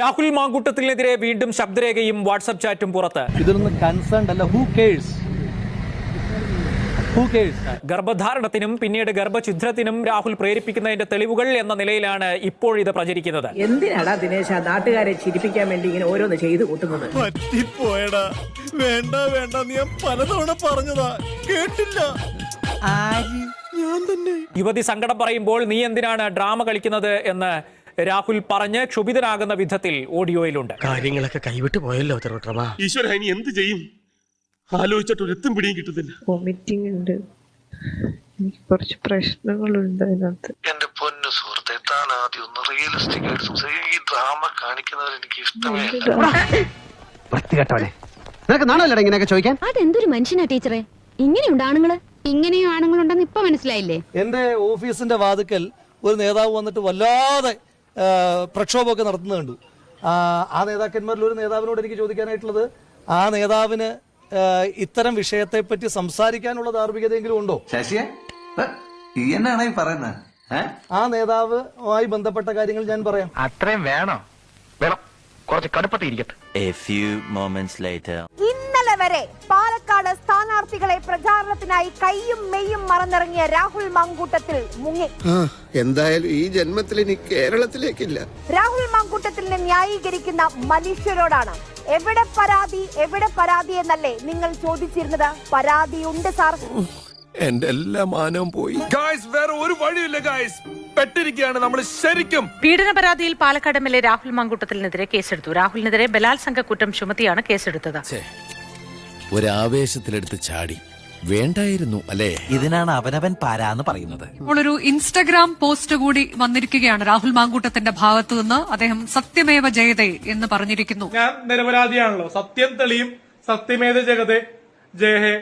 രാഹുൽ മാങ്കൂട്ടത്തിനെതിരെ വീണ്ടും ശബ്ദരേഖയും വാട്സപ്പ് ചാറ്റും പുറത്ത്. ഇതൊന്നും കൺസേൺ അല്ല. ഹൂ കേഴ്സ് ഗർഭധാരണത്തിനും പിന്നീട് ഗർഭഛിദ്രത്തിനും രാഹുൽ പ്രേരിപ്പിക്കുന്നതിന്റെ തെളിവുകൾ എന്ന നിലയിലാണ് ഇപ്പോൾ ഇത് പ്രചരിക്കുന്നത്. എന്തിനാടാ ദിനേശ നാട്ടുകാരെ ചിരിപ്പിക്കാൻ വേണ്ടി ഇങ്ങനെ ഓരോന്ന് ചെയ്തു കൂട്ടുന്നത്? പറ്റിപ്പോയടാ. വേണ്ട വേണ്ട. നീ ഞാൻ പലതവണ പറഞ്ഞതാ. കേട്ടില്ല. ഞാൻ തന്നെ. യുവതി സങ്കടം പറയുമ്പോൾ നീ എന്തിനാണ് ഡ്രാമ കളിക്കുന്നത് എന്ന് രാഹുൽ പറഞ്ഞ് ക്ഷുഭിതനാകുന്ന വിധത്തിൽ ഓഡിയോയിലുണ്ട്. കാര്യങ്ങളൊക്കെ കൈവിട്ട് പോയല്ലോ ഈശ്വര ഇനി എന്ത് ചെയ്യും? ആലോചിച്ചിട്ട് ഒരു എത്തും പിടിയും കിട്ടുന്നില്ല. വോമിറ്റിംഗ് ഉണ്ട്. എനിക്ക് കുറച്ച് പ്രശ്നങ്ങളുണ്ട് അതിനകത്ത്. എന്റെ പൊന്നു സുഹൃത്തെ താൻ ആദ്യം ഒന്ന് റിയലിസ്റ്റിക് ആയിട്ട് സംസാരിക്കും. ഈ ഡ്രാമ കാണിക്കുന്നവർ എനിക്ക് ഇഷ്ടമേ വൃത്തികെട്ടവനെ നിനക്ക് നാണല്ലടാ ഇങ്ങനെയൊക്കെ ചോദിക്കാൻ? അതെന്തൊരു മനുഷ്യനാ ടീച്ചറെ? ഇങ്ങനെയുണ്ട് ആണുങ്ങൾ? ഇങ്ങനെയും ആണുങ്ങളുണ്ടെന്ന് ഇപ്പൊ മനസ്സിലായില്ലേ? എന്റെ ഓഫീസിന്റെ വാതുക്കൽ ഒരു നേതാവ് വന്നിട്ട് വല്ലാതെ പ്രക്ഷോഭമൊക്കെ നടത്തുന്നത് കണ്ടു. ആ, നേതാക്കന്മാരിൽ ഒരു നേതാവിനോട് എനിക്ക് ചോദിക്കാനായിട്ടുള്ളത് ആ നേതാവിന് ഇത്തരം വിഷയത്തെ പറ്റി സംസാരിക്കാനുള്ള ധാർമ്മികതയെങ്കിലും ഉണ്ടോ? ശശിയെ? എന്നാണ് പറയുന്നത് ആ നേതാവുമായി ബന്ധപ്പെട്ട കാര്യങ്ങൾ ഞാൻ പറയാം. അത്രയും വേണോ. വേണം. കുറച്ച് കടുപ്പത്തിരിക്കട്ടെ. വരെ പാലക്കാട് സ്ഥാനാർത്ഥികളെ പ്രചാരണത്തിനായി കൈയും മെയ്യും മറന്നിറങ്ങിയ രാഹുൽ മാങ്കൂട്ടത്തിൽ മുങ്ങി. എന്തായാലും ഈ ജന്മത്തിൽ ഇനി കേരളത്തിലേക്കില്ല. രാഹുൽ മാങ്കൂട്ടത്തിലിനെ ന്യായീകരിക്കുന്ന മനുഷ്യരോടാണ്. എവിടെ പരാതി എവിടെ പരാതി എന്നല്ലേ നിങ്ങൾ ചോദിച്ചിരുന്നത്? പരാതി ഉണ്ട് സാർ. എന്റെ എല്ലാ മാനവും പോയി. ഗായ്സ് വേറെ ഒരു വഴിയില്ല ഗായ്സ് പെട്ടിരിക്കുകയാണ്. നമ്മൾ ശരിക്കും പീഡന പരാതിയിൽ Palakkad M L A Rahul മാങ്കൂട്ടത്തിനെതിരെ കേസെടുത്തു. രാഹുലിനെതിരെ ബലാത്സംഗ കുറ്റം ചുമത്തിയാണ് കേസെടുത്തത്. ഒരാവേശത്തിലെടുത്ത് ചാടി. വേണ്ടായിരുന്നു അല്ലേ? ഇതിനാണ് അവനവൻ പാരാന്ന് പറയുന്നത്. ഇപ്പോൾ ഒരു ഇൻസ്റ്റഗ്രാം പോസ്റ്റ് കൂടി വന്നിരിക്കുകയാണ് രാഹുൽ മാങ്കൂട്ടത്തിന്റെ ഭാഗത്തു നിന്ന് അദ്ദേഹം സത്യമേവ ജയതേ എന്ന് പറഞ്ഞിരിക്കുന്നു. ഞാൻ നിരപരാധിയാണല്ലോ. സത്യം തെളിയും സത്യമേത ജഗതേ ജയഹേ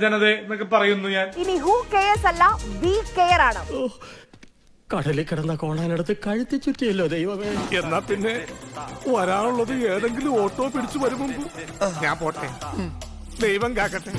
ജനതേ എന്നൊക്കെ പറയുന്നു ഞാൻ. ഇനി ഹൂ കെയർസ് അല്ല ബി കെയർ ആണ്. കടലിൽ കിടന്ന കോണാനടുത്ത് കഴുത്തി ചുറ്റിയല്ലോ ദൈവമേ. എന്നാ പിന്നെ വരാനുള്ളത് ഏതെങ്കിലും ഓട്ടോ പിടിച്ചു വരും മുമ്പ്. ഞാൻ പോട്ടെ. దైవం కాకట్టే